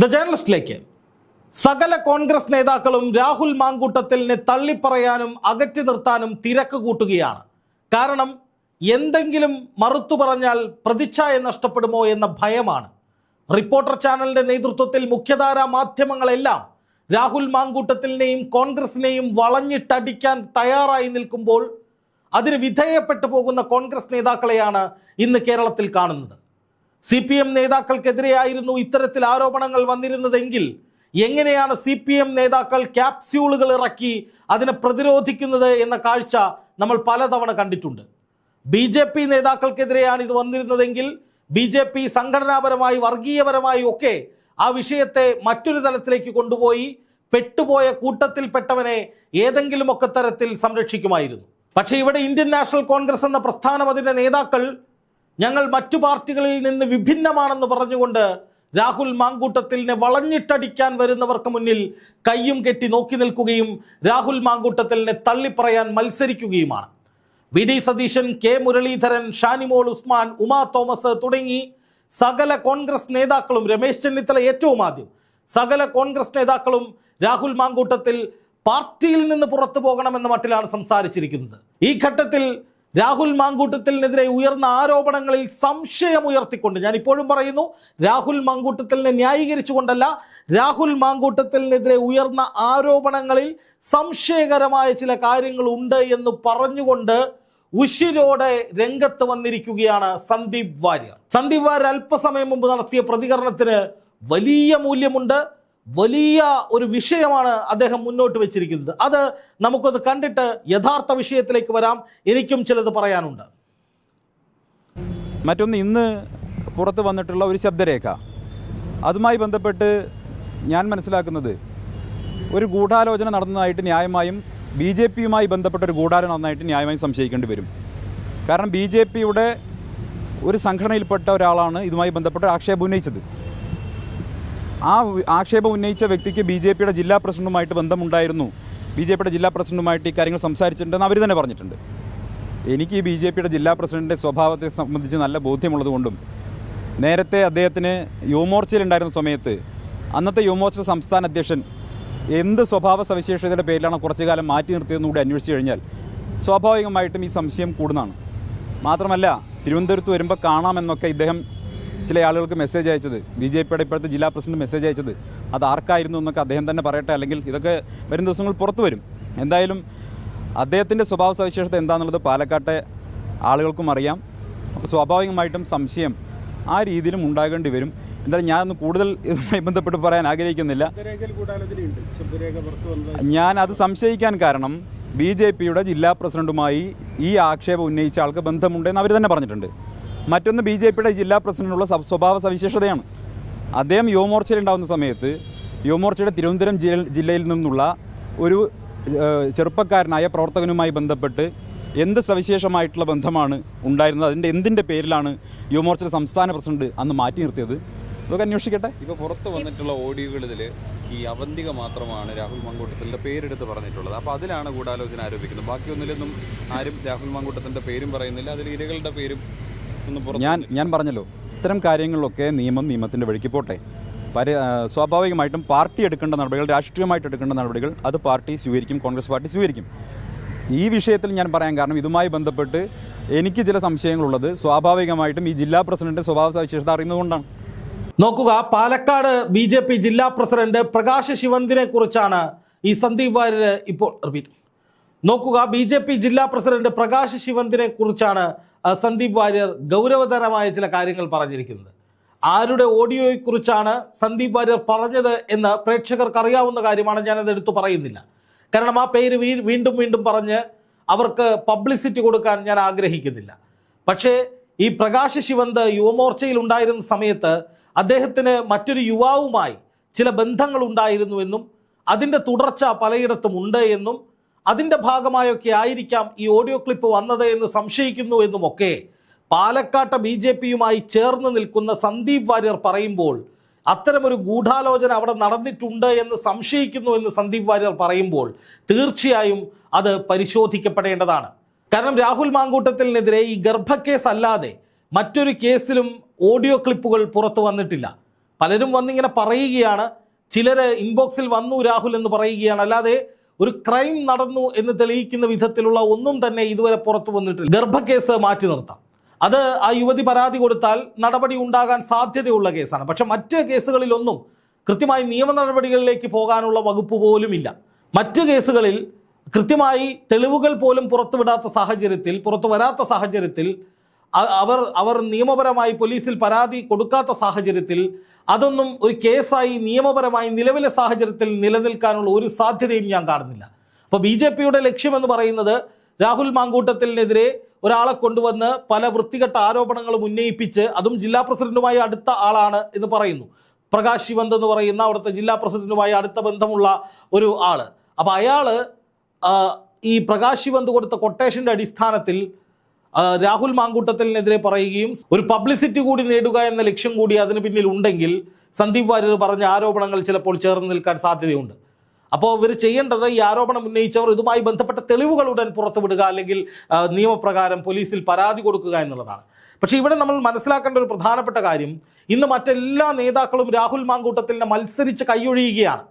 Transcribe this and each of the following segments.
The ജേർണലിസ്റ്റിലേക്ക് സകല കോൺഗ്രസ് നേതാക്കളും രാഹുൽ മാങ്കൂട്ടത്തിലിനെ തള്ളിപ്പറയാനും അകറ്റി നിർത്താനും തിരക്ക് കൂട്ടുകയാണ്. കാരണം എന്തെങ്കിലും മറുത്തു പറഞ്ഞാൽ പ്രതിച്ഛായ നഷ്ടപ്പെടുമോ എന്ന ഭയമാണ്. റിപ്പോർട്ടർ ചാനലിന്റെ നേതൃത്വത്തിൽ മുഖ്യധാരാ മാധ്യമങ്ങളെല്ലാം രാഹുൽ മാങ്കൂട്ടത്തിലിനെയും കോൺഗ്രസിനെയും വളഞ്ഞിട്ടടിക്കാൻ തയ്യാറായി നിൽക്കുമ്പോൾ അതിന് വിധേയപ്പെട്ടു പോകുന്ന കോൺഗ്രസ് നേതാക്കളെയാണ് ഇന്ന് കേരളത്തിൽ കാണുന്നത്. സി പി എം നേതാക്കൾക്കെതിരെയായിരുന്നു ഇത്തരത്തിൽ ആരോപണങ്ങൾ വന്നിരുന്നതെങ്കിൽ എങ്ങനെയാണ് സി പി എം നേതാക്കൾ ക്യാപ്സ്യൂളുകൾ ഇറക്കി അതിനെ പ്രതിരോധിക്കുന്നത് എന്ന കാഴ്ച നമ്മൾ പലതവണ കണ്ടിട്ടുണ്ട്. ബി ജെ പി നേതാക്കൾക്കെതിരെയാണ് ഇത് വന്നിരുന്നതെങ്കിൽ ബി ജെ പി സംഘടനാപരമായി വർഗീയപരമായി ഒക്കെ ആ വിഷയത്തെ മറ്റൊരു തലത്തിലേക്ക് കൊണ്ടുപോയി പെട്ടുപോയ കൂട്ടത്തിൽപ്പെട്ടവനെ ഏതെങ്കിലുമൊക്കെ തരത്തിൽ സംരക്ഷിക്കുമായിരുന്നു. പക്ഷേ ഇവിടെ ഇന്ത്യൻ നാഷണൽ കോൺഗ്രസ് എന്ന പ്രസ്ഥാനം അതിന്റെ നേതാക്കൾ ഞങ്ങൾ മറ്റു പാർട്ടികളിൽ നിന്ന് വിഭിന്നമാണെന്ന് പറഞ്ഞുകൊണ്ട് രാഹുൽ മാങ്കൂട്ടത്തിലിനെ വളഞ്ഞിട്ടടിക്കാൻ വരുന്നവർക്ക് മുന്നിൽ കയ്യും കെട്ടി നോക്കി നിൽക്കുകയും രാഹുൽ മാങ്കൂട്ടത്തിലിനെ തള്ളിപ്പറയാൻ മത്സരിക്കുകയുമാണ്. V D Satheesan K Muraleedharan Shanimol Usman Uma Thomas തുടങ്ങി സകല കോൺഗ്രസ് നേതാക്കളും രമേശ് ചെന്നിത്തല ഏറ്റവും ആദ്യം സകല കോൺഗ്രസ് നേതാക്കളും രാഹുൽ മാങ്കൂട്ടത്തിൽ പാർട്ടിയിൽ നിന്ന് പുറത്തു പോകണമെന്ന മട്ടിലാണ് സംസാരിച്ചിരിക്കുന്നത്. ഈ ഘട്ടത്തിൽ രാഹുൽ മാങ്കൂട്ടത്തിനെതിരെ ഉയർന്ന ആരോപണങ്ങളിൽ സംശയം ഉയർത്തിക്കൊണ്ട് ഞാൻ ഇപ്പോഴും പറയുന്നു രാഹുൽ മാങ്കൂട്ടത്തിലിനെ ന്യായീകരിച്ചുകൊണ്ടല്ല രാഹുൽ മാങ്കൂട്ടത്തിനെതിരെ ഉയർന്ന ആരോപണങ്ങളിൽ സംശയകരമായ ചില കാര്യങ്ങൾ ഉണ്ട് എന്ന് പറഞ്ഞുകൊണ്ട് ഉശിരോടെ രംഗത്ത് വന്നിരിക്കുകയാണ് സന്ദീപ് വാര്യർ. സന്ദീപ് വാര്യർ അല്പസമയം മുമ്പ് നടത്തിയ പ്രതികരണത്തിന് വലിയ മൂല്യമുണ്ട്. വലിയ ഒരു വിഷയമാണ് അദ്ദേഹം മുന്നോട്ട് വെച്ചിരിക്കുന്നത്. അത് നമുക്കത് കണ്ടിട്ട് യഥാർത്ഥ വിഷയത്തിലേക്ക് വരാം. എനിക്കും ചിലത് പറയാനുണ്ട്. മറ്റൊന്ന് ഇന്ന് പുറത്ത് വന്നിട്ടുള്ള ഒരു ശബ്ദരേഖ. അതുമായി ബന്ധപ്പെട്ട് ഞാൻ മനസ്സിലാക്കുന്നത് ഒരു ഗൂഢാലോചന നടന്നതായിട്ട് ന്യായമായും ബി ജെ പിയുമായി ബന്ധപ്പെട്ട ഒരു ഗൂഢാലോചന നടന്നതായിട്ട് ന്യായമായും സംശയിക്കേണ്ടി വരും. കാരണം ബി ജെ പിയുടെ ഒരു സംഘടനയിൽപ്പെട്ട ഒരാളാണ് ഇതുമായി ബന്ധപ്പെട്ട ആക്ഷേപം ഉന്നയിച്ചത്. ആ ആക്ഷേപം ഉന്നയിച്ച വ്യക്തിക്ക് ബി ജെ പിയുടെ ജില്ലാ പ്രസിഡന്റുമായിട്ട് ബന്ധമുണ്ടായിരുന്നു. ബി ജെ പിയുടെ ജില്ലാ പ്രസിഡന്റുമായിട്ട് ഈ കാര്യങ്ങൾ സംസാരിച്ചിട്ടുണ്ടെന്ന് അവർ തന്നെ പറഞ്ഞിട്ടുണ്ട്. എനിക്ക് ബി ജെ പിയുടെ ജില്ലാ പ്രസിഡന്റിന്റെ സ്വഭാവത്തെ സംബന്ധിച്ച് നല്ല ബോധ്യമുള്ളതുകൊണ്ടും നേരത്തെ അദ്ദേഹത്തിന് യുവമോർച്ചയിലുണ്ടായിരുന്ന സമയത്ത് അന്നത്തെ യുവമോർച്ച സംസ്ഥാന അധ്യക്ഷൻ എന്ത് സ്വഭാവ സവിശേഷതയുടെ പേരിലാണ് കുറച്ചു കാലം മാറ്റി നിർത്തിയതെന്ന് കൂടി അന്വേഷിച്ചു കഴിഞ്ഞാൽ സ്വാഭാവികമായിട്ടും ഈ സംശയം കൂടുന്നതാണ്. മാത്രമല്ല തിരുവനന്തപുരത്ത് വരുമ്പോൾ കാണാമെന്നൊക്കെ ഇദ്ദേഹം ചില ആളുകൾക്ക് മെസ്സേജ് അയച്ചത്. ബി ജെ പിയുടെ ഇപ്പോഴത്തെ ജില്ലാ പ്രസിഡന്റ് മെസ്സേജ് അയച്ചത്. അത് ആർക്കായിരുന്നു എന്നൊക്കെ അദ്ദേഹം തന്നെ പറയട്ടെ അല്ലെങ്കിൽ ഇതൊക്കെ വരും ദിവസങ്ങൾ പുറത്തു വരും. എന്തായാലും അദ്ദേഹത്തിന്റെ സ്വഭാവ സവിശേഷത എന്താണെന്നുള്ളത് പാലക്കാട്ടെ ആളുകൾക്കും അറിയാം. അപ്പോൾ സ്വാഭാവികമായിട്ടും സംശയം ആ രീതിയിലും ഉണ്ടാകേണ്ടി വരും. എന്തായാലും ഞാനൊന്ന് കൂടുതൽ ഇതുമായി ബന്ധപ്പെട്ട് പറയാൻ ആഗ്രഹിക്കുന്നില്ല. ഞാൻ അത് സംശയിക്കാൻ കാരണം ബി ജെ പിയുടെ ജില്ലാ പ്രസിഡന്റുമായി ഈ ആക്ഷേപം ഉന്നയിച്ച ആൾക്ക് ബന്ധമുണ്ടെന്ന് അവർ തന്നെ പറഞ്ഞിട്ടുണ്ട്. മറ്റൊന്ന് ബി ജെ പിയുടെ ജില്ലാ പ്രസിഡന്റിനുള്ള സ്വ- സ്വഭാവ സവിശേഷതയാണ്. അദ്ദേഹം യുവമോർച്ചയിൽ ഉണ്ടാകുന്ന സമയത്ത് യുവമോർച്ചയുടെ തിരുവനന്തപുരം ജില്ല- ജില്ലയിൽ നിന്നുള്ള ഒരു ചെറുപ്പക്കാരനായ പ്രവർത്തകനുമായി ബന്ധപ്പെട്ട് എന്ത് സവിശേഷമായിട്ടുള്ള ബന്ധമാണ് ഉണ്ടായിരുന്നത്? അതിന്റെ എന്തിന്റെ പേരിലാണ് യുവമോർച്ച സംസ്ഥാന പ്രസിഡന്റ് അന്ന് മാറ്റി നിർത്തിയത്? ഇതൊക്കെ അന്വേഷിക്കട്ടെ. ഇപ്പോൾ പുറത്ത് വന്നിട്ടുള്ള ഓഡിയോകളിൽ ഈ അവന്തിക മാത്രമാണ് രാഹുൽ മങ്കൂട്ടത്തിന്റെ പേരെടുത്ത് പറഞ്ഞിട്ടുള്ളത്. അപ്പോൾ അതിലാണ് ഗൂഢാലോചന ആരോപിക്കുന്നത്. ബാക്കിയൊന്നിലൊന്നും ആരും രാഹുൽ മങ്കൂട്ടത്തിന്റെ പേരും പറയുന്നില്ല. അതിൽ ഇരകളുടെ പേരും ഞാൻ ഞാൻ പറഞ്ഞല്ലോ ഇത്തരം കാര്യങ്ങളിലൊക്കെ നിയമം നിയമത്തിന്റെ വഴിക്ക് പോട്ടെ. പരി സ്വാഭാവികമായിട്ടും പാർട്ടി എടുക്കേണ്ട നടപടികൾ രാഷ്ട്രീയമായിട്ട് എടുക്കേണ്ട നടപടികൾ അത് പാർട്ടി സ്വീകരിക്കും കോൺഗ്രസ് പാർട്ടി സ്വീകരിക്കും. ഈ വിഷയത്തിൽ ഞാൻ പറയാൻ കാരണം ഇതുമായി ബന്ധപ്പെട്ട് എനിക്ക് ചില സംശയങ്ങളുള്ളത് സ്വാഭാവികമായിട്ടും ഈ ജില്ലാ പ്രസിഡന്റ് സ്വഭാവ സവിശേഷത അറിയുന്നതുകൊണ്ടാണ്. നോക്കുക പാലക്കാട് ബി ജെ പി ജില്ലാ പ്രസിഡന്റ് പ്രകാശ് ശിവന്തിനെ കുറിച്ചാണ് ഈ സന്ദീപ് വാര്യർ ഇപ്പോൾ റിപ്പീറ്റ്. നോക്കുക ബി ജെ പി ജില്ലാ പ്രസിഡന്റ് പ്രകാശ് ശിവന്തിനെ കുറിച്ചാണ് സന്ദീപ് വാര്യർ ഗൗരവതരമായ ചില കാര്യങ്ങൾ പറഞ്ഞിരിക്കുന്നത്. ആരുടെ ഓഡിയോയെക്കുറിച്ചാണ് സന്ദീപ് വാര്യർ പറഞ്ഞത് എന്ന് പ്രേക്ഷകർക്ക് അറിയാവുന്ന കാര്യമാണ് ഞാനത് എടുത്തു പറയുന്നില്ല. കാരണം ആ പേര് വീണ്ടും വീണ്ടും പറഞ്ഞ് അവർക്ക് പബ്ലിസിറ്റി കൊടുക്കാൻ ഞാൻ ആഗ്രഹിക്കുന്നില്ല. പക്ഷേ ഈ പ്രകാശ് ശിവന്ത് യുവമോർച്ചയിൽ ഉണ്ടായിരുന്ന സമയത്ത് അദ്ദേഹത്തിന് മറ്റൊരു യുവാവുമായി ചില ബന്ധങ്ങൾ ഉണ്ടായിരുന്നുവെന്നും അതിന്റെ തുടർച്ച പലയിടത്തും ഉണ്ട് എന്നും അതിന്റെ ഭാഗമായൊക്കെ ആയിരിക്കാം ഈ ഓഡിയോ ക്ലിപ്പ് വന്നത് എന്ന് സംശയിക്കുന്നു എന്നുമൊക്കെ പാലക്കാട്ട് ബി ജെ പിയുമായി ചേർന്ന് നിൽക്കുന്ന സന്ദീപ് വാര്യർ പറയുമ്പോൾ അത്തരമൊരു ഗൂഢാലോചന അവിടെ നടന്നിട്ടുണ്ട് എന്ന് സംശയിക്കുന്നു എന്ന് സന്ദീപ് വാര്യർ പറയുമ്പോൾ തീർച്ചയായും അത് പരിശോധിക്കപ്പെടേണ്ടതാണ്. കാരണം രാഹുൽ മാങ്കൂട്ടത്തിനെതിരെ ഈ ഗർഭക്കേസ് അല്ലാതെ മറ്റൊരു കേസിലും ഓഡിയോ ക്ലിപ്പുകൾ പുറത്തു വന്നിട്ടില്ല. പലരും വന്നിങ്ങനെ പറയുകയാണ്. ചിലർ ഇൻബോക്സിൽ വന്നു രാഹുൽ എന്ന് പറയുകയാണ്. അല്ലാതെ ഒരു ക്രൈം നടന്നു എന്ന് തെളിയിക്കുന്ന വിധത്തിലുള്ള ഒന്നും തന്നെ ഇതുവരെ പുറത്തു വന്നിട്ടില്ല. ഗർഭക്കേസ് മാറ്റി നിർത്താം. അത് ആ യുവതി പരാതി കൊടുത്താൽ നടപടി ഉണ്ടാകാൻ സാധ്യതയുള്ള കേസാണ്. പക്ഷെ മറ്റ് കേസുകളിലൊന്നും കൃത്യമായി നിയമ നടപടികളിലേക്ക് പോകാനുള്ള വകുപ്പ് പോലുമില്ല. മറ്റ് കേസുകളിൽ കൃത്യമായി തെളിവുകൾ പോലും പുറത്തുവിടാത്ത സാഹചര്യത്തിൽ പുറത്തു വരാത്ത സാഹചര്യത്തിൽ അവർ അവർ നിയമപരമായി പോലീസിൽ പരാതി കൊടുക്കാത്ത സാഹചര്യത്തിൽ അതൊന്നും ഒരു കേസായി നിയമപരമായി നിലവിലെ സാഹചര്യത്തിൽ നിലനിൽക്കാനുള്ള ഒരു സാധ്യതയും ഞാൻ കാണുന്നില്ല. അപ്പോൾ ബി ജെ പിയുടെ ലക്ഷ്യമെന്ന് പറയുന്നത് രാഹുൽ മാങ്കൂട്ടത്തിനെതിരെ ഒരാളെ കൊണ്ടുവന്ന് പല വൃത്തികെട്ട ആരോപണങ്ങളും ഉന്നയിപ്പിച്ച് അതും ജില്ലാ പ്രസിഡന്റുമായി അടുത്ത ആളാണ് എന്ന് പറയുന്നു. പ്രകാശ് ശിവന്ത് എന്ന് പറയുന്ന അവിടുത്തെ ജില്ലാ പ്രസിഡന്റുമായി അടുത്ത ബന്ധമുള്ള ഒരു ആൾ. അപ്പോൾ അയാൾ ഈ പ്രകാശ് ശിവന്ത് കൊടുത്ത കൊട്ടേഷന്റെ അടിസ്ഥാനത്തിൽ രാഹുൽ മാങ്കൂട്ടത്തിനെതിരെ പറയുകയും ഒരു പബ്ലിസിറ്റി കൂടി നേടുക എന്ന ലക്ഷ്യം കൂടി അതിന് പിന്നിൽ ഉണ്ടെങ്കിൽ സന്ദീപ് വാര്യർ പറഞ്ഞ ആരോപണങ്ങൾ ചിലപ്പോൾ ചേർന്ന് നിൽക്കാൻ സാധ്യതയുണ്ട്. അപ്പോൾ ഇവർ ചെയ്യേണ്ടത് ഈ ആരോപണം ഉന്നയിച്ചവർ ഇതുമായി ബന്ധപ്പെട്ട തെളിവുകൾ ഉടൻ പുറത്തുവിടുക അല്ലെങ്കിൽ നിയമപ്രകാരം പോലീസിൽ പരാതി കൊടുക്കുക എന്നുള്ളതാണ്. പക്ഷേ ഇവിടെ നമ്മൾ മനസ്സിലാക്കേണ്ട ഒരു പ്രധാനപ്പെട്ട കാര്യം ഇന്ന് മറ്റെല്ലാ നേതാക്കളും രാഹുൽ മാങ്കൂട്ടത്തിനെ മത്സരിച്ച് കൈയൊഴിയുകയാണ്.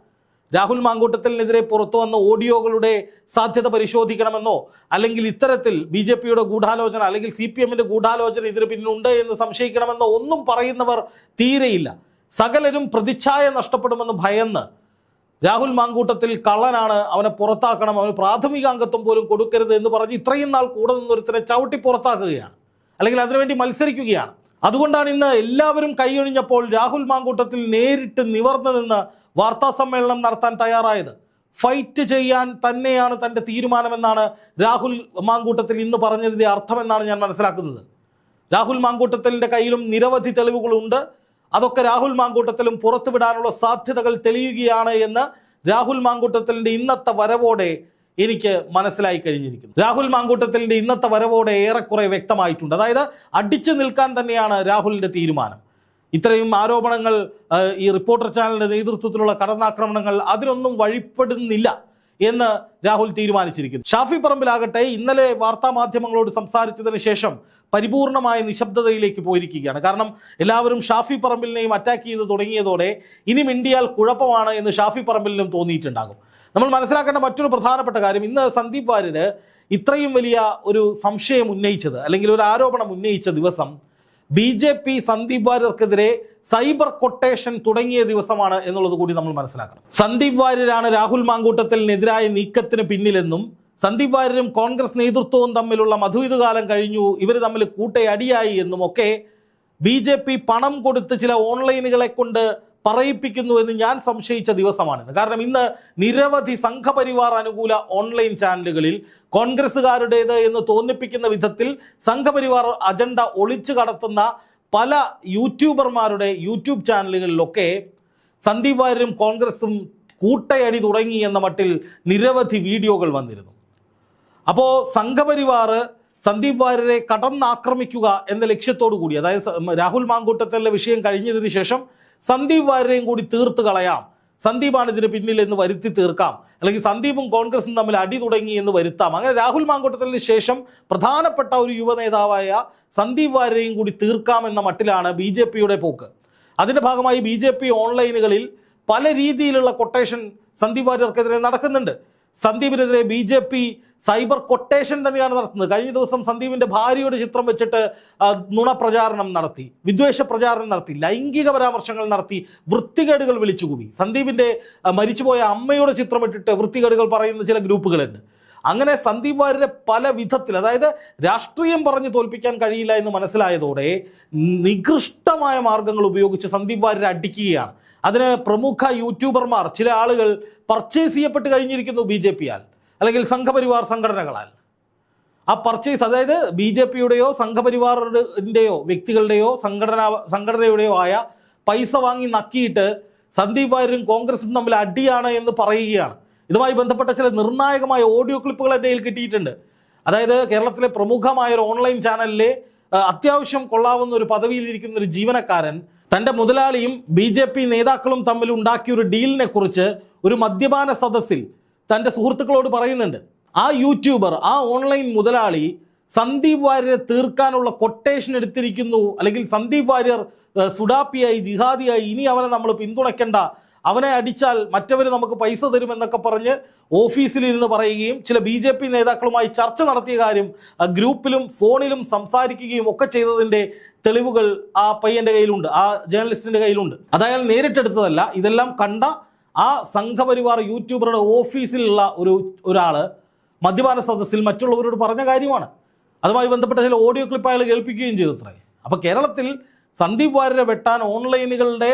രാഹുൽ മാങ്കൂട്ടത്തിനെതിരെ പുറത്തു വന്ന ഓഡിയോകളുടെ സാധ്യത പരിശോധിക്കണമെന്നോ അല്ലെങ്കിൽ ഇത്തരത്തിൽ ബി ജെ പിയുടെ ഗൂഢാലോചന അല്ലെങ്കിൽ സി പി എമ്മിന്റെ ഗൂഢാലോചന ഇതിന് പിന്നിലുണ്ട് എന്ന് സംശയിക്കണമെന്നോ ഒന്നും പറയുന്നവർ തീരെയില്ല. സകലരും പ്രതിച്ഛായ നഷ്ടപ്പെടുമെന്ന് ഭയന്ന് രാഹുൽ മാങ്കൂട്ടത്തിൽ കള്ളനാണ് അവനെ പുറത്താക്കണം അവന് പ്രാഥമിക അംഗത്വം പോലും കൊടുക്കരുത് എന്ന് പറഞ്ഞ് ഇത്രയും നാൾ കൂടെ നിന്നൊരുത്തനെ ചവിട്ടി പുറത്താക്കുകയാണ്. അല്ലെങ്കിൽ അതിനുവേണ്ടി മത്സരിക്കുകയാണ്. അതുകൊണ്ടാണ് ഇന്ന് എല്ലാവരും കൈയൊഴിഞ്ഞപ്പോൾ രാഹുൽ മാങ്കൂട്ടത്തിൽ നേരിട്ട് നിവർന്നു നിന്ന് വാർത്താ സമ്മേളനം നടത്താൻ തയ്യാറായത്. ഫൈറ്റ് ചെയ്യാൻ തന്നെയാണ് തന്റെ തീരുമാനമെന്നാണ് രാഹുൽ മാങ്കൂട്ടത്തിൽ ഇന്ന് പറഞ്ഞതിന്റെ അർത്ഥമെന്നാണ് ഞാൻ മനസ്സിലാക്കുന്നത്. രാഹുൽ മാങ്കൂട്ടത്തലിന്റെ കയ്യിലും നിരവധി തെളിവുകളുണ്ട്. അതൊക്കെ രാഹുൽ മാങ്കൂട്ടത്തിലും പുറത്തുവിടാനുള്ള സാധ്യതകൾ തെളിയുകയാണ് എന്ന് രാഹുൽ മാങ്കൂട്ടത്തലിന്റെ ഇന്നത്തെ വരവോടെ എനിക്ക് മനസ്സിലായി കഴിഞ്ഞിരിക്കുന്നു. രാഹുൽ മാങ്കൂട്ടത്തിലിന്റെ ഇന്നത്തെ വരവോടെ ഏറെക്കുറെ വ്യക്തമായിട്ടുണ്ട്. അതായത് അടിച്ചു നിൽക്കാൻ തന്നെയാണ് രാഹുലിന്റെ തീരുമാനം. ഇത്രയും ആരോപണങ്ങൾ ഈ റിപ്പോർട്ടർ ചാനലിന്റെ നേതൃത്വത്തിലുള്ള കടന്നാക്രമണങ്ങൾ അതിനൊന്നും വഴിപ്പെടുന്നില്ല എന്ന് രാഹുൽ തീരുമാനിച്ചിരിക്കുന്നു. ഷാഫി പറമ്പിലാകട്ടെ ഇന്നലെ വാർത്താ മാധ്യമങ്ങളോട് സംസാരിച്ചതിന് ശേഷം പരിപൂർണമായ നിശബ്ദതയിലേക്ക് പോയിരിക്കുകയാണ്. കാരണം എല്ലാവരും ഷാഫി പറമ്പിലിനെയും അറ്റാക്ക് ചെയ്ത് തുടങ്ങിയതോടെ ഇനി മിണ്ടിയാൽ കുഴപ്പമാണ് എന്ന് ഷാഫി പറമ്പിലിനും തോന്നിയിട്ടുണ്ടാകും. നമ്മൾ മനസ്സിലാക്കേണ്ട മറ്റൊരു പ്രധാനപ്പെട്ട കാര്യം ഇന്ന് സന്ദീപ് വാര്യര് ഇത്രയും വലിയ ഒരു സംശയം ഉന്നയിച്ചത് അല്ലെങ്കിൽ ഒരു ആരോപണം ഉന്നയിച്ച ദിവസം ബി ജെ പി സന്ദീപ് വാര്യർക്കെതിരെ സൈബർ കൊട്ടേഷൻ തുടങ്ങിയ ദിവസമാണ് എന്നുള്ളത് കൂടി നമ്മൾ മനസ്സിലാക്കണം. സന്ദീപ് വാര്യരാണ് രാഹുൽ മാങ്കൂട്ടത്തിനെതിരായ നീക്കത്തിന് പിന്നിലെന്നും സന്ദീപ് വാര്യരും കോൺഗ്രസ് നേതൃത്വവും തമ്മിലുള്ള മധുവിധുകാലം കഴിഞ്ഞു ഇവർ തമ്മിൽ കൂട്ടയടിയായി എന്നും ഒക്കെ ബി ജെ പി പണം കൊടുത്ത് ചില ഓൺലൈനുകളെ കൊണ്ട് പറയിപ്പിക്കുന്നു എന്ന് ഞാൻ സംശയിച്ച ദിവസമാണിന്ന്. കാരണം ഇന്ന് നിരവധി സംഘപരിവാർ അനുകൂല ഓൺലൈൻ ചാനലുകളിൽ കോൺഗ്രസ്സുകാരുടേത് എന്ന് തോന്നിപ്പിക്കുന്ന വിധത്തിൽ സംഘപരിവാർ അജണ്ട ഒളിച്ചു കടത്തുന്ന പല യൂട്യൂബർമാരുടെ യൂട്യൂബ് ചാനലുകളിലൊക്കെ സന്ദീപ് വാര്യരും കോൺഗ്രസും കൂട്ടയടി തുടങ്ങി എന്ന മട്ടിൽ നിരവധി വീഡിയോകൾ വന്നിരുന്നു. അപ്പോൾ സംഘപരിവാർ സന്ദീപ് വാര്യരെ കടന്നാക്രമിക്കുക എന്ന ലക്ഷ്യത്തോടു കൂടി അതായത് രാഹുൽ മാങ്കൂട്ടത്തിലെ വിഷയം കഴിഞ്ഞതിന് ശേഷം സന്ദീപ് വാര്യരെയും കൂടി തീർത്ത് കളയാം. സന്ദീപാണ് ഇതിന് പിന്നിൽ എന്ന് വരുത്തി തീർക്കാം. അല്ലെങ്കിൽ സന്ദീപും കോൺഗ്രസും തമ്മിൽ അടി തുടങ്ങി എന്ന് വരുത്താം. അങ്ങനെ രാഹുൽ മാങ്കോട്ടത്തിന് ശേഷം പ്രധാനപ്പെട്ട ഒരു യുവനേതാവായ സന്ദീപ് വാര്യരെയും കൂടി തീർക്കാം എന്ന മട്ടിലാണ് ബി ജെ പിയുടെ പോക്ക്. അതിന്റെ ഭാഗമായി ബി ജെ പി ഓൺലൈനുകളിൽ പല രീതിയിലുള്ള കൊട്ടേഷൻ സന്ദീപ് വാര്യർക്കെതിരെ നടക്കുന്നുണ്ട്. സന്ദീപിനെതിരെ B J P cyber quotation തന്നെയാണ് നടത്തുന്നത്. കഴിഞ്ഞ ദിവസം സന്ദീപിന്റെ ഭാര്യയുടെ ചിത്രം വെച്ചിട്ട് നുണ പ്രചാരണം നടത്തി വിദ്വേഷ പ്രചാരണം നടത്തി ലൈംഗിക പരാമർശങ്ങൾ നടത്തി വൃത്തികേടുകൾ വിളിച്ചുകൂവി. സന്ദീപിന്റെ മരിച്ചുപോയ അമ്മയുടെ ചിത്രം ഇട്ടിട്ട് വൃത്തികേടുകൾ പറയുന്ന ചില ഗ്രൂപ്പുകളുണ്ട്. അങ്ങനെ സന്ദീപ് വാര്യരെ പല വിധത്തിൽ അതായത് രാഷ്ട്രീയം പറഞ്ഞ് തോൽപ്പിക്കാൻ കഴിയില്ല എന്ന് മനസ്സിലായതോടെ നികൃഷ്ടമായ മാർഗങ്ങൾ ഉപയോഗിച്ച് സന്ദീപ് വാര്യരെ അടിക്കുകയാണ്. അതിന് പ്രമുഖ യൂട്യൂബർമാർ ചില ആളുകൾ പർച്ചേസ് ചെയ്യപ്പെട്ട് കഴിഞ്ഞിരിക്കുന്നു ബി ജെ പിയാൽ അല്ലെങ്കിൽ സംഘപരിവാർ സംഘടനകളാൽ. ആ പർച്ചേസ് അതായത് ബി ജെ പിയുടെയോ സംഘപരിവാറിന്റെയോ വ്യക്തികളുടെയോ സംഘടന സംഘടനയുടെയോ ആയ പൈസ വാങ്ങി നക്കിയിട്ട് സന്ദീപ് വാര്യരും കോൺഗ്രസും തമ്മിൽ അടിയാണ് എന്ന് പറയുകയാണ്. ഇതുമായി ബന്ധപ്പെട്ട ചില നിർണായകമായ ഓഡിയോ ക്ലിപ്പുകൾ എന്റെ കിട്ടിയിട്ടുണ്ട്. അതായത് കേരളത്തിലെ പ്രമുഖമായ ഒരു ഓൺലൈൻ ചാനലിലെ അത്യാവശ്യം കൊള്ളാവുന്ന ഒരു പദവിയിലിരിക്കുന്ന ഒരു ജീവനക്കാരൻ തന്റെ മുതലാളിയും ബി ജെ പി നേതാക്കളും തമ്മിൽ ഉണ്ടാക്കിയ ഒരു ഡീലിനെ കുറിച്ച് ഒരു മദ്യപാന സദസ്സിൽ തന്റെ സുഹൃത്തുക്കളോട് പറയുന്നുണ്ട്. ആ യൂട്യൂബർ ആ ഓൺലൈൻ മുതലാളി സന്ദീപ് വാര്യരെ തീർക്കാനുള്ള കൊട്ടേഷൻ എടുത്തിരിക്കുന്നു. അല്ലെങ്കിൽ സന്ദീപ് വാര്യർ സുഡാപ്പിയായി ജിഹാദിയായി ഇനി അവനെ നമ്മൾ പിന്തുണയ്ക്കേണ്ട. അവനെ അടിച്ചാൽ മറ്റവർ നമുക്ക് പൈസ തരുമെന്നൊക്കെ പറഞ്ഞ് ഓഫീസിലിരുന്ന് പറയുകയും ചില ബി ജെ പി നേതാക്കളുമായി ചർച്ച നടത്തിയ കാര്യം ഗ്രൂപ്പിലും ഫോണിലും സംസാരിക്കുകയും ഒക്കെ ചെയ്തതിന്റെ തെളിവുകൾ ആ പയ്യന്റെ കയ്യിലുണ്ട് ആ ജേർണലിസ്റ്റിന്റെ കയ്യിലുണ്ട്. അതായത് നേരിട്ടെടുത്തതല്ല ഇതെല്ലാം കണ്ട ആ സംഘപരിവാർ യൂട്യൂബറുടെ ഓഫീസിലുള്ള ഒരു ഒരാൾ മദ്യപാന സദസ്സിൽ മറ്റുള്ളവരോട് പറഞ്ഞ കാര്യമാണ്. അതുമായി ബന്ധപ്പെട്ട ചില ഓഡിയോ ക്ലിപ്പ് അയാൾ കേൾപ്പിക്കുകയും ചെയ്തു അത്രേ അപ്പോൾ കേരളത്തിൽ സന്ദീപ് വാര്യരെ വെട്ടാൻ ഓൺലൈനുകളുടെ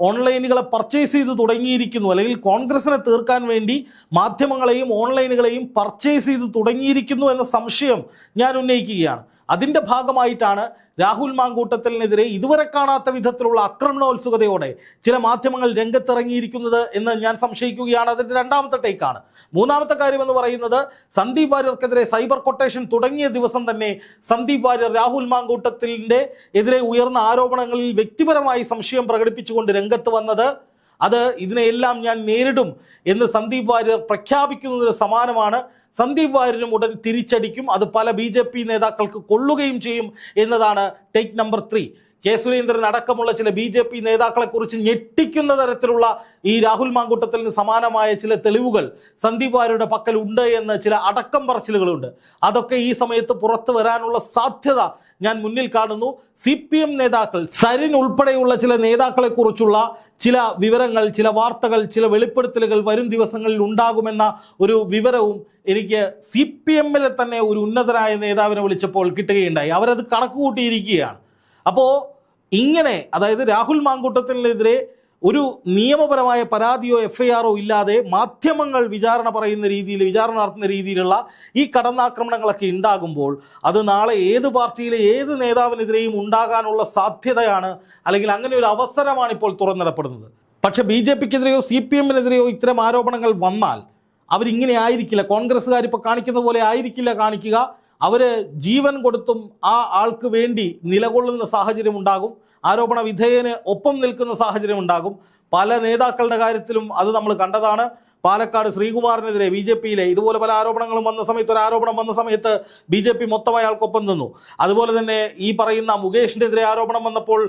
ഓൺലൈനുകളെ പർച്ചേസ് ചെയ്ത് തുടങ്ങിയിരിക്കുന്നു. അല്ലെങ്കിൽ കോൺഗ്രസിനെ തീർക്കാൻ വേണ്ടി മാധ്യമങ്ങളെയും ഓൺലൈനുകളെയും പർച്ചേസ് ചെയ്ത് തുടങ്ങിയിരിക്കുന്നു എന്ന സംശയം ഞാൻ ഉന്നയിക്കുകയാണ്. അതിന്റെ ഭാഗമായിട്ടാണ് രാഹുൽ മാങ്കൂട്ടത്തിനെതിരെ ഇതുവരെ കാണാത്ത വിധത്തിലുള്ള ആക്രമണോത്സുകതയോടെ ചില മാധ്യമങ്ങൾ രംഗത്തിറങ്ങിയിരിക്കുന്നത് എന്ന് ഞാൻ സംശയിക്കുകയാണ്. അതിന്റെ രണ്ടാമത്തെ ടേക്കാണ്. മൂന്നാമത്തെ കാര്യം എന്ന് പറയുന്നത് സന്ദീപ് വാര്യർക്കെതിരെ സൈബർ കൊട്ടേഷൻ തുടങ്ങിയ ദിവസം തന്നെ സന്ദീപ് വാര്യർ രാഹുൽ മാങ്കൂട്ടത്തിന്റെ എതിരെ ഉയർന്ന ആരോപണങ്ങളിൽ വ്യക്തിപരമായി സംശയം പ്രകടിപ്പിച്ചുകൊണ്ട് രംഗത്ത് വന്നത് അത് ഇതിനെയെല്ലാം ഞാൻ നേരിടും എന്ന് സന്ദീപ് വാര്യർ പ്രഖ്യാപിക്കുന്നതിന് സമാനമാണ്. സന്ദീപ് വാര്യരും ഉടൻ തിരിച്ചടിക്കും. അത് പല ബി ജെ പി നേതാക്കൾക്ക് കൊള്ളുകയും ചെയ്യും എന്നതാണ് take number three K Surendran അടക്കമുള്ള ചില ബി ജെ പി നേതാക്കളെക്കുറിച്ച് ഞെട്ടിക്കുന്ന തരത്തിലുള്ള ഈ രാഹുൽ മാങ്കൂട്ടത്തിന് സമാനമായ ചില തെളിവുകൾ സന്ദീപ് വാര്യരുടെ പക്കൽ ഉണ്ട് എന്ന് ചില അടക്കം പറച്ചിലുകളുണ്ട്. അതൊക്കെ ഈ സമയത്ത് പുറത്തു വരാനുള്ള സാധ്യത ഞാൻ മുന്നിൽ കാണുന്നു. സി പി എം നേതാക്കൾ സരിൻ ഉൾപ്പെടെയുള്ള ചില നേതാക്കളെക്കുറിച്ചുള്ള ചില വിവരങ്ങൾ ചില വാർത്തകൾ ചില വെളിപ്പെടുത്തലുകൾ വരും ദിവസങ്ങളിൽ ഉണ്ടാകുമെന്ന ഒരു വിവരവും എനിക്ക് സി പി എമ്മിലെ തന്നെ ഒരു ഉന്നതരായ നേതാവിനെ വിളിച്ചപ്പോൾ കിട്ടുകയുണ്ടായി. അവരത് കണക്ക് കൂട്ടിയിരിക്കുകയാണ് അപ്പോൾ ഇങ്ങനെ അതായത് രാഹുൽ മാങ്കൂട്ടത്തിനെതിരെ ഒരു നിയമപരമായ പരാതിയോ എഫ് ഇല്ലാതെ മാധ്യമങ്ങൾ വിചാരണ പറയുന്ന രീതിയിൽ വിചാരണ നടത്തുന്ന രീതിയിലുള്ള ഈ കടന്നാക്രമണങ്ങളൊക്കെ ഉണ്ടാകുമ്പോൾ അത് നാളെ ഏത് പാർട്ടിയിലെ ഏത് നേതാവിനെതിരെയും ഉണ്ടാകാനുള്ള സാധ്യതയാണ് അല്ലെങ്കിൽ അങ്ങനെ ഒരു അവസരമാണ് ഇപ്പോൾ തുറന്നിടപ്പെടുന്നത്. പക്ഷേ ബി ജെ പിക്കെതിരെയോ സി പി എമ്മിനെതിരെയോ ഇത്തരം ആരോപണങ്ങൾ വന്നാൽ അവരിങ്ങനെ ആയിരിക്കില്ല. കോൺഗ്രസ്സുകാർ ഇപ്പോൾ കാണിക്കുന്ന പോലെ ആയിരിക്കില്ല കാണിക്കുക. അവർ ജീവൻ കൊടുത്തും ആ ആൾക്ക് വേണ്ടി നിലകൊള്ളുന്ന സാഹചര്യം ഉണ്ടാകും ആരോപണ വിധേയന് ഒപ്പം നിൽക്കുന്ന സാഹചര്യം ഉണ്ടാകും പല നേതാക്കളുടെ കാര്യത്തിലും അത് നമ്മൾ കണ്ടതാണ്. പാലക്കാട് ശ്രീകുമാറിനെതിരെ ബി ജെ പിയിലെ ഇതുപോലെ പല ആരോപണങ്ങളും വന്ന സമയത്ത് ഒരു ആരോപണം വന്ന സമയത്ത് ബി ജെ പി മൊത്തം അയാൾക്കൊപ്പം നിന്നു. അതുപോലെ തന്നെ ഈ പറയുന്ന മുകേഷിനെതിരെ ആരോപണം വന്നപ്പോൾ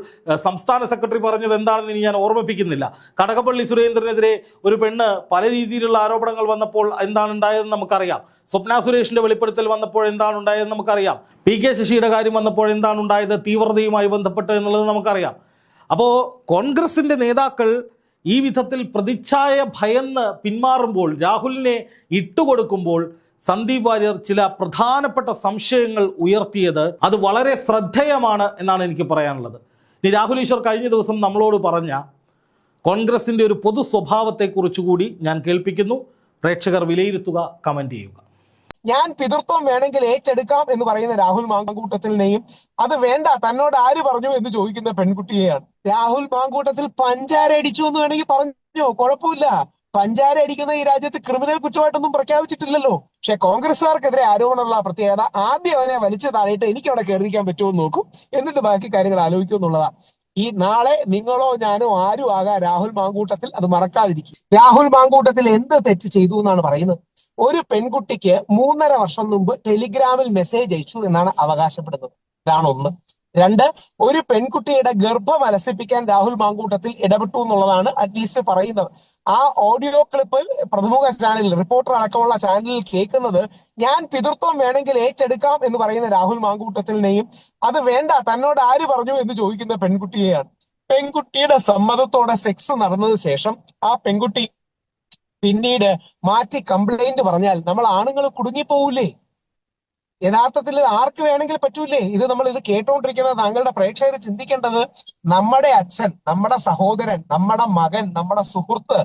സംസ്ഥാന സെക്രട്ടറി പറഞ്ഞത് എന്താണെന്ന് ഇനി ഞാൻ ഓർമ്മിപ്പിക്കുന്നില്ല. കടകപ്പള്ളി സുരേന്ദ്രനെതിരെ ഒരു പെണ്ണ് പല രീതിയിലുള്ള ആരോപണങ്ങൾ വന്നപ്പോൾ എന്താണ് ഉണ്ടായതെന്ന് നമുക്കറിയാം. സ്വപ്ന സുരേഷിന്റെ വെളിപ്പെടുത്തൽ വന്നപ്പോൾ എന്താണ് ഉണ്ടായതെന്ന് നമുക്കറിയാം. പി കെ ശശിയുടെ കാര്യം വന്നപ്പോൾ എന്താണ് ഉണ്ടായത് തീവ്രതയുമായി ബന്ധപ്പെട്ട് എന്നുള്ളത് നമുക്കറിയാം. അപ്പോൾ കോൺഗ്രസിന്റെ നേതാക്കൾ ഈ വിധത്തിൽ പ്രതിച്ഛായ ഭയന്ന് പിന്മാറുമ്പോൾ രാഹുലിനെ ഇട്ടുകൊടുക്കുമ്പോൾ സന്ദീപ് വാര്യർ ചില പ്രധാനപ്പെട്ട സംശയങ്ങൾ ഉയർത്തിയത് അത് വളരെ ശ്രദ്ധേയമാണ് എന്നാണ് എനിക്ക് പറയാനുള്ളത്. ഇനി രാഹുൽ ഈശ്വർ കഴിഞ്ഞ ദിവസം നമ്മളോട് പറഞ്ഞ കോൺഗ്രസിന്റെ ഒരു പൊതു സ്വഭാവത്തെക്കുറിച്ച് കൂടി ഞാൻ കേൾപ്പിക്കുന്നു. പ്രേക്ഷകർ വിലയിരുത്തുക കമന്റ് ചെയ്യുക. ഞാൻ പിതൃത്വം വേണമെങ്കിൽ ഏറ്റെടുക്കാം എന്ന് പറയുന്ന രാഹുൽ മാങ്കൂട്ടത്തിനെയും അത് വേണ്ട തന്നോട് ആര് പറഞ്ഞു എന്ന് ചോദിക്കുന്ന പെൺകുട്ടിയെയാണ്. രാഹുൽ മാങ്കൂട്ടത്തിൽ പഞ്ചാര അടിച്ചു എന്ന് വേണമെങ്കിൽ പറഞ്ഞോ? കുഴപ്പമില്ല. പഞ്ചാര അടിക്കുന്ന ഈ രാജ്യത്ത് ക്രിമിനൽ കുറ്റമായിട്ടൊന്നും പ്രഖ്യാപിച്ചിട്ടില്ലല്ലോ. പക്ഷെ കോൺഗ്രസ്സുകാർക്കെതിരെ ആരോപണമുള്ള പ്രത്യേകത ആദ്യം അവനെ വലിച്ചു താഴെയിട്ട് എനിക്ക് അവിടെ കയറിയിരിക്കാൻ പറ്റുമോ എന്ന് നോക്കും. എന്നിട്ട് ബാക്കി കാര്യങ്ങൾ ആലോചിക്കും ഈ നാളെ നിങ്ങളോ ഞാനോ ആരും ആകാം രാഹുൽ മാങ്കൂട്ടത്തിൽ. അത് മറക്കാതിരിക്കും. രാഹുൽ മാങ്കൂട്ടത്തിൽ എന്ത് തെറ്റ് ചെയ്തു എന്നാണ് പറയുന്നത്. ഒരു പെൺകുട്ടിക്ക് മൂന്നര വർഷം മുമ്പ് ടെലിഗ്രാമിൽ മെസ്സേജ് അയച്ചു എന്നാണ് അവകാശപ്പെടുന്നത്. ഇതാണ് ഒന്ന് രണ്ട് ഒരു പെൺകുട്ടിയുടെ ഗർഭം അലസിപ്പിക്കാൻ രാഹുൽ മാങ്കൂട്ടത്തിൽ ഇടപെട്ടു എന്നുള്ളതാണ് അറ്റ്ലീസ്റ്റ് പറയുന്നത്. ആ ഓഡിയോ ക്ലിപ്പ് പ്രമുഖ ചാനലിൽ റിപ്പോർട്ടർ അടക്കമുള്ള ചാനലിൽ കേൾക്കുന്നത് ഞാൻ പിതൃത്വം വേണമെങ്കിൽ ഏറ്റെടുക്കാം എന്ന് പറയുന്ന രാഹുൽ മാങ്കൂട്ടത്തിനെയും അത് വേണ്ട തന്നോട് ആര് പറഞ്ഞു എന്ന് ചോദിക്കുന്ന പെൺകുട്ടിയെയാണ്. പെൺകുട്ടിയുടെ സമ്മതത്തോടെ സെക്സ് നടന്നതിന് ശേഷം ആ പെൺകുട്ടി പിന്നീട് മാറ്റി കംപ്ലൈന്റ് പറഞ്ഞാൽ നമ്മൾ ആണുങ്ങൾ കുടുങ്ങിപ്പോകൂലേ യഥാർത്ഥത്തിൽ ആർക്ക് വേണമെങ്കിൽ പറ്റൂലേ? ഇത് നമ്മൾ ഇത് കേട്ടുകൊണ്ടിരിക്കുന്നത് താങ്കളുടെ പ്രേക്ഷകർ ചിന്തിക്കേണ്ടത് നമ്മുടെ അച്ഛൻ നമ്മുടെ സഹോദരൻ നമ്മുടെ മകൻ നമ്മുടെ സുഹൃത്ത്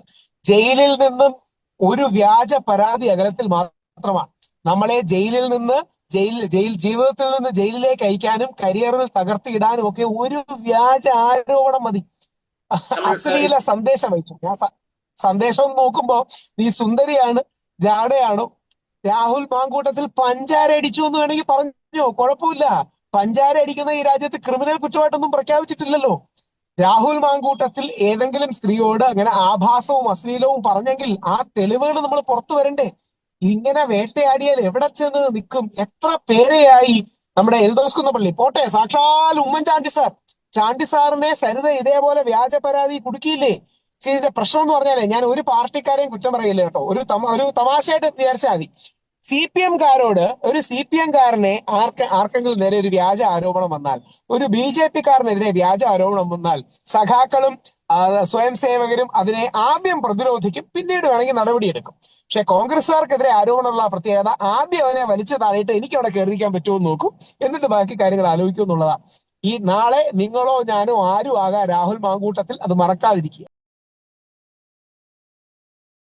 ജയിലിൽ നിന്നും ഒരു വ്യാജ പരാതി അകലത്തിൽ മാത്രമാണ്. നമ്മളെ ജയിലിൽ നിന്ന് ജയിൽ ജയിൽ ജീവിതത്തിൽ നിന്ന് ജയിലിലേക്ക് അയക്കാനും കരിയറിൽ തകർത്തിയിടാനും ഒക്കെ ഒരു വ്യാജ ആരോപണം മതി. അശ്ലീല സന്ദേശം അയച്ചു. ഞാൻ സന്ദേശം നോക്കുമ്പോ നീ സുന്ദരിയാണ് ജാടയാണോ രാഹുൽ മാങ്കൂട്ടത്തിൽ പഞ്ചാര അടിച്ചു എന്ന് വേണമെങ്കിൽ പറഞ്ഞോ? കുഴപ്പമില്ല. പഞ്ചാര അടിക്കുന്ന ഈ രാജ്യത്ത് ക്രിമിനൽ കുറ്റമായിട്ടൊന്നും പ്രഖ്യാപിച്ചിട്ടില്ലല്ലോ. രാഹുൽ മാങ്കൂട്ടത്തിൽ ഏതെങ്കിലും സ്ത്രീയോട് അങ്ങനെ ആഭാസവും അശ്ലീലവും പറഞ്ഞെങ്കിൽ ആ തെളിവുകൾ നമ്മൾ പുറത്തു വരണ്ടേ? ഇങ്ങനെ വേട്ടയാടിയാൽ എവിടെ ചെന്ന് നിൽക്കും? എത്ര പേരെയായി നമ്മുടെ എൽദോസ്കുന്ന പള്ളി പോട്ടെ സാക്ഷാൽ ഉമ്മൻചാണ്ടി സാർ. ചാണ്ടി സാറിനെ സരിത ഇതേപോലെ വ്യാജ പരാതി കുടുക്കിയില്ലേ? ഇതിന്റെ പ്രശ്നം എന്ന് പറഞ്ഞാലേ ഞാൻ ഒരു പാർട്ടിക്കാരെയും കുറ്റം പറയില്ല കേട്ടോ. ഒരു ഒരു തമാശയായിട്ട് വിചാരിച്ചാൽ മതി. സി പി എംകാരോട് ഒരു സി പി എംകാരനെ ആർക്ക് ആർക്കെങ്കിലും നേരെ ഒരു വ്യാജ ആരോപണം വന്നാൽ ഒരു ബി ജെ പിക്കാരനെതിരെ വ്യാജ ആരോപണം വന്നാൽ സഖാക്കളും സ്വയം സേവകരും അതിനെ ആദ്യം പ്രതിരോധിക്കും പിന്നീട് വേണമെങ്കിൽ നടപടിയെടുക്കും പക്ഷെ കോൺഗ്രസ്സുകാർക്കെതിരെ ആരോപണമുള്ള പ്രത്യേകത ആദ്യം അവനെ വലിച്ചു താഴെയിട്ട് എനിക്ക് അവിടെ കയറിയിരിക്കാൻ പറ്റുമോ എന്ന് നോക്കും. എന്നിട്ട് ബാക്കി കാര്യങ്ങൾ ആലോചിക്കും എന്നുള്ളതാണ് ഈ നാളെ നിങ്ങളോ ഞാനോ ആരും ആകാം രാഹുൽ മാങ്കൂട്ടത്തിൽ അത് മറക്കാതിരിക്കുക.